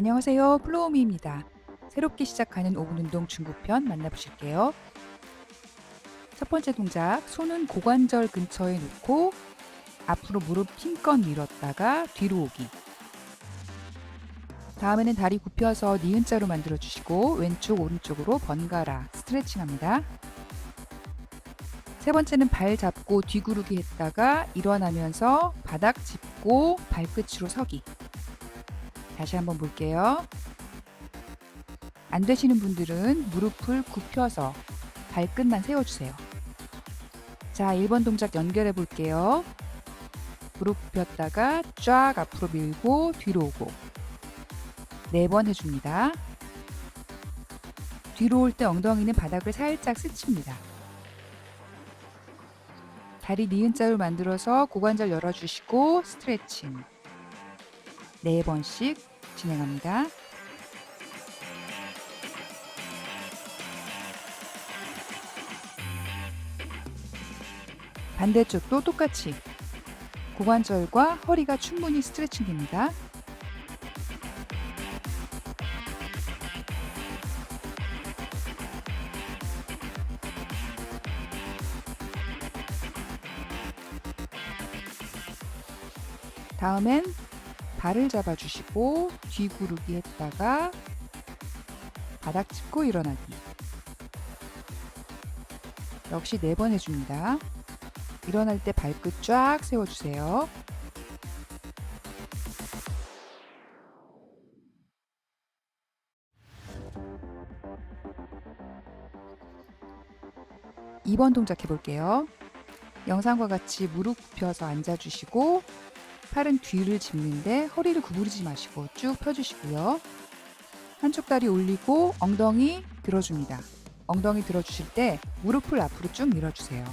안녕하세요. 플로우미입니다. 새롭게 시작하는 5분 운동 중급편 만나보실게요. 첫 번째 동작, 손은 고관절 근처에 놓고 앞으로 무릎 힘껏 밀었다가 뒤로 오기. 다음에는 다리 굽혀서 니은자로 만들어 주시고 왼쪽 오른쪽으로 번갈아 스트레칭 합니다. 세 번째는 발 잡고 뒤구르기 했다가 일어나면서 바닥 짚고 발끝으로 서기. 다시 한번 볼게요. 안 되시는 분들은 무릎을 굽혀서 발끝만 세워주세요. 자, 1번 동작 연결해 볼게요. 무릎 굽혔다가 쫙 앞으로 밀고 뒤로 오고 네번 해줍니다. 뒤로 올 때 엉덩이는 바닥을 살짝 스칩니다. 다리 니은자로 만들어서 고관절 열어주시고 스트레칭 네 번씩 진행합니다. 반대쪽도 똑같이 고관절과 허리가 충분히 스트레칭 됩니다. 다음엔 발을 잡아주시고 뒤구르기 했다가 바닥 짚고 일어나기. 역시 네번 해줍니다. 일어날 때 발끝 쫙 세워주세요. 이번 동작 해볼게요. 영상과 같이 무릎 굽혀서 앉아주시고 팔은 뒤를 짚는데 허리를 구부리지 마시고 쭉 펴주시고요. 한쪽 다리 올리고 엉덩이 들어줍니다. 엉덩이 들어주실 때 무릎을 앞으로 쭉 밀어주세요.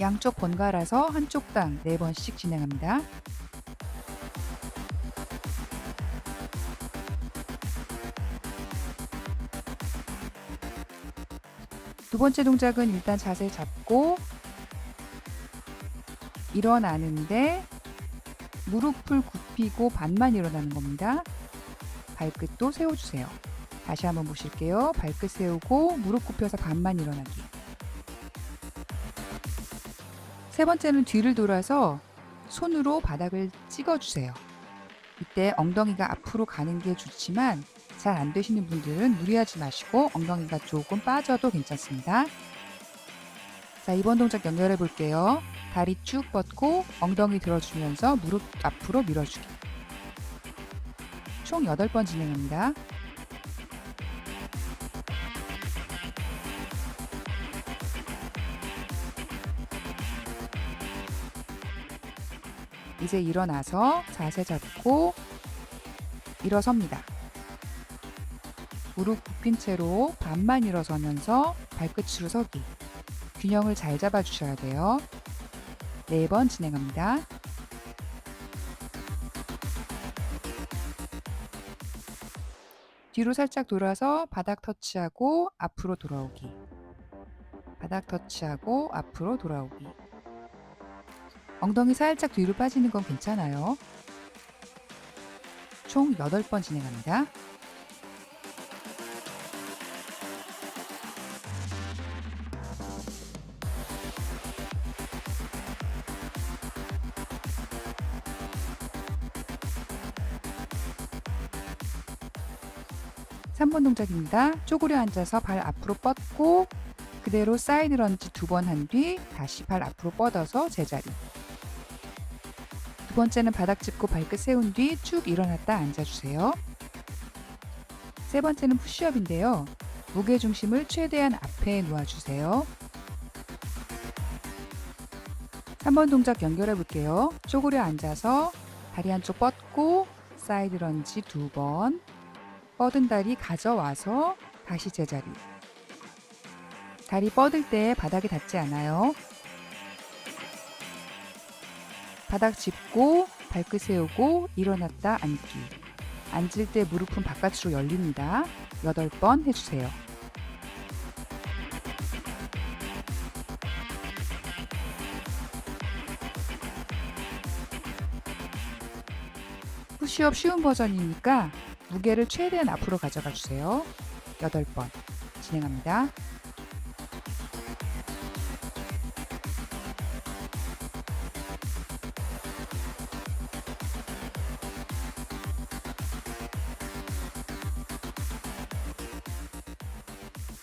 양쪽 번갈아서 한쪽 당 4번씩 진행합니다. 두 번째 동작은 일단 자세 잡고 일어나는데 무릎을 굽히고 반만 일어나는 겁니다. 발끝도 세워주세요. 다시 한번 보실게요. 발끝 세우고 무릎 굽혀서 반만 일어나기. 세 번째는 뒤를 돌아서 손으로 바닥을 찍어주세요. 이때 엉덩이가 앞으로 가는 게 좋지만 잘 안 되시는 분들은 무리하지 마시고 엉덩이가 조금 빠져도 괜찮습니다. 자, 이번 동작 연결해 볼게요. 다리 쭉 뻗고 엉덩이 들어주면서 무릎 앞으로 밀어주기. 총 8번 진행합니다. 이제 일어나서 자세 잡고 일어섭니다. 무릎 굽힌 채로 반만 일어서면서 발끝으로 서기. 균형을 잘 잡아주셔야 돼요. 네 번 진행합니다. 뒤로 살짝 돌아서 바닥 터치하고 앞으로 돌아오기. 바닥 터치하고 앞으로 돌아오기. 엉덩이 살짝 뒤로 빠지는 건 괜찮아요. 총 8번 진행합니다. 삼번 동작입니다. 쪼그려 앉아서 발 앞으로 뻗고 그대로 사이드 런지 두 번 한 뒤 다시 발 앞으로 뻗어서 제자리. 두 번째는 바닥 짚고 발끝 세운 뒤 쭉 일어났다 앉아주세요. 세 번째는 푸시업인데요. 무게 중심을 최대한 앞에 놓아주세요. 3번 동작 연결해 볼게요. 쪼그려 앉아서 다리 한쪽 뻗고 사이드 런지 두 번, 뻗은 다리 가져와서 다시 제자리. 다리 뻗을 때 바닥에 닿지 않아요. 바닥 짚고 발끝 세우고 일어났다 앉기. 앉을 때 무릎은 바깥으로 열립니다. 8번 해주세요. 푸시업 쉬운 버전이니까 무게를 최대한 앞으로 가져가 주세요. 8번 진행합니다.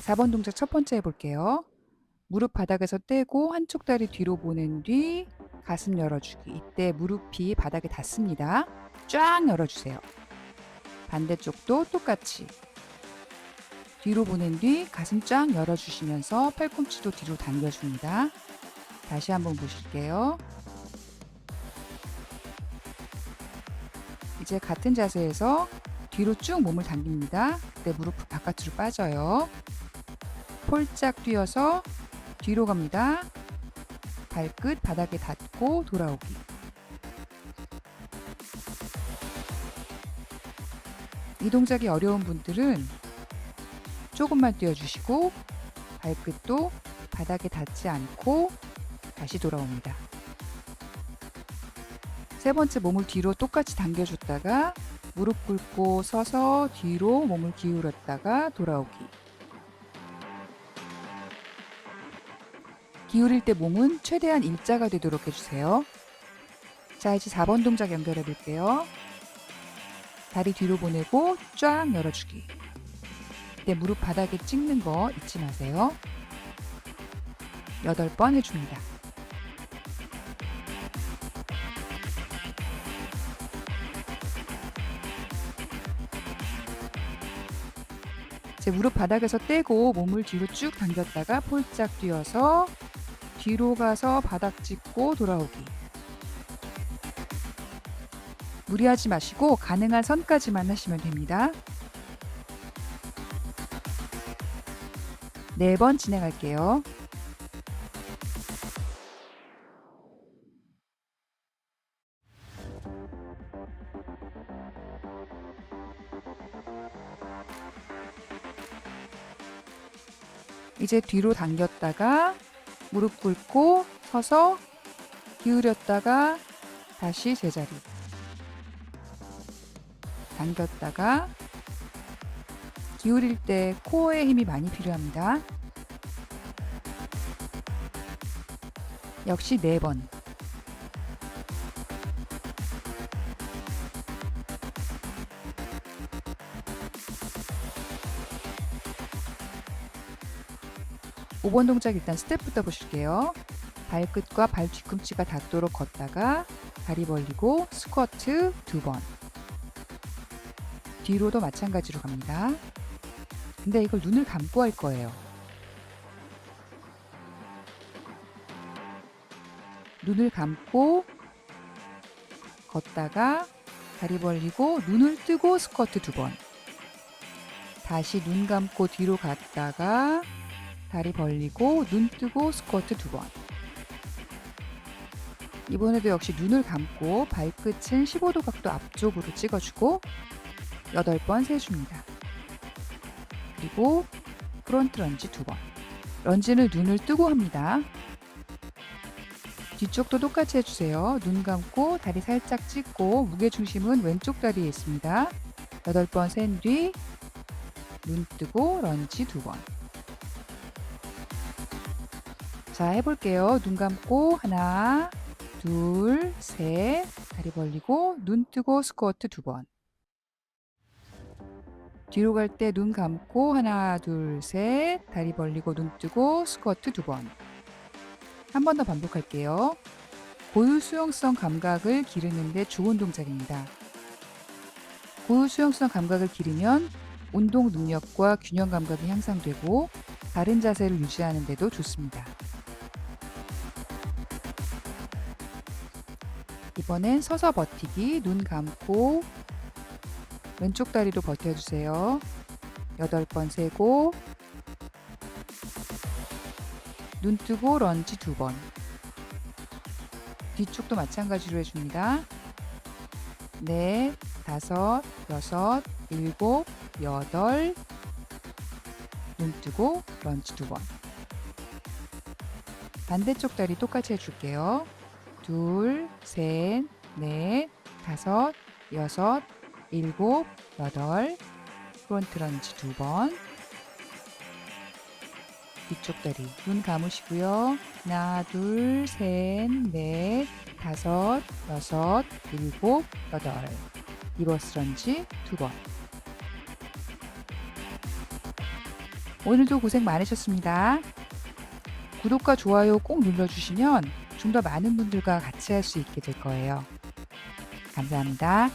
사번 동작 첫 번째 해볼게요. 무릎 바닥에서 떼고 한쪽 다리 뒤로 보낸 뒤 가슴 열어주기. 이때 무릎이 바닥에 닿습니다. 쫙 열어주세요. 반대쪽도 똑같이 뒤로 보낸 뒤 가슴 쫙 열어주시면서 팔꿈치도 뒤로 당겨줍니다. 다시 한번 보실게요. 이제 같은 자세에서 뒤로 쭉 몸을 당깁니다. 그때 무릎 바깥으로 빠져요. 폴짝 뛰어서 뒤로 갑니다. 발끝 바닥에 닿고 돌아오기. 이 동작이 어려운 분들은 조금만 뛰어주시고 발끝도 바닥에 닿지 않고 다시 돌아옵니다. 세 번째 몸을 뒤로 똑같이 당겨줬다가 무릎 꿇고 서서 뒤로 몸을 기울였다가 돌아오기. 기울일 때 몸은 최대한 일자가 되도록 해주세요. 자, 이제 4번 동작 연결해 볼게요. 다리 뒤로 보내고 쫙 열어주기. 이때 무릎 바닥에 찍는 거 잊지 마세요. 8번 해줍니다. 이제 무릎 바닥에서 떼고 몸을 뒤로 쭉 당겼다가 폴짝 뛰어서 뒤로 가서 바닥 짚고 돌아오기. 무리하지 마시고 가능한 선까지만 하시면 됩니다. 네 번 진행할게요. 이제 뒤로 당겼다가 무릎 꿇고 서서 기울였다가 다시 제자리. 당겼다가 기울일 때 코어에 힘이 많이 필요합니다. 역시 4번. 오 번 동작 일단 스텝부터 보실게요. 발끝과 발 뒤꿈치가 닿도록 걷다가 다리 벌리고 스쿼트 두 번. 뒤로도 마찬가지로 갑니다. 근데 이걸 눈을 감고 할 거예요. 눈을 감고 걷다가 다리 벌리고 눈을 뜨고 스쿼트 두 번. 다시 눈 감고 뒤로 갔다가 다리 벌리고 눈 뜨고 스쿼트 두 번. 이번에도 역시 눈을 감고 발끝은 15도 각도 앞쪽으로 찍어주고 8번 세줍니다. 그리고 프론트 런지 두 번. 런지는 눈을 뜨고 합니다. 뒤쪽도 똑같이 해주세요. 눈 감고 다리 살짝 찢고 무게중심은 왼쪽 다리에 있습니다. 8번 센 뒤 눈 뜨고 런지 두 번. 자, 해볼게요. 눈 감고 하나, 둘, 셋. 다리 벌리고 눈 뜨고 스쿼트 두 번. 뒤로 갈 때 눈 감고 하나, 둘, 셋. 다리 벌리고 눈 뜨고 스쿼트 두 번. 한 번 더 반복할게요. 고유 수용성 감각을 기르는 데 좋은 동작입니다. 고유 수용성 감각을 기르면 운동 능력과 균형 감각이 향상되고 바른 자세를 유지하는 데도 좋습니다. 이번엔 서서 버티기 눈 감고 왼쪽 다리로 버텨주세요. 8번 세고 눈 뜨고 런지 두 번. 뒤쪽도 마찬가지로 해줍니다. 넷, 다섯, 여섯, 일곱, 여덟. 눈 뜨고 런지 두 번. 반대쪽 다리 똑같이 해줄게요. 둘, 셋, 넷, 다섯, 여섯, 일곱, 여덟, 프론트 런지 두 번, 뒤쪽 다리 눈 감으시고요. 하나, 둘, 셋, 넷, 다섯, 여섯, 일곱, 여덟. 리버스 런지 두 번. 오늘도 고생 많으셨습니다. 구독과 좋아요 꼭 눌러주시면 좀 더 많은 분들과 같이 할 수 있게 될 거예요. 감사합니다.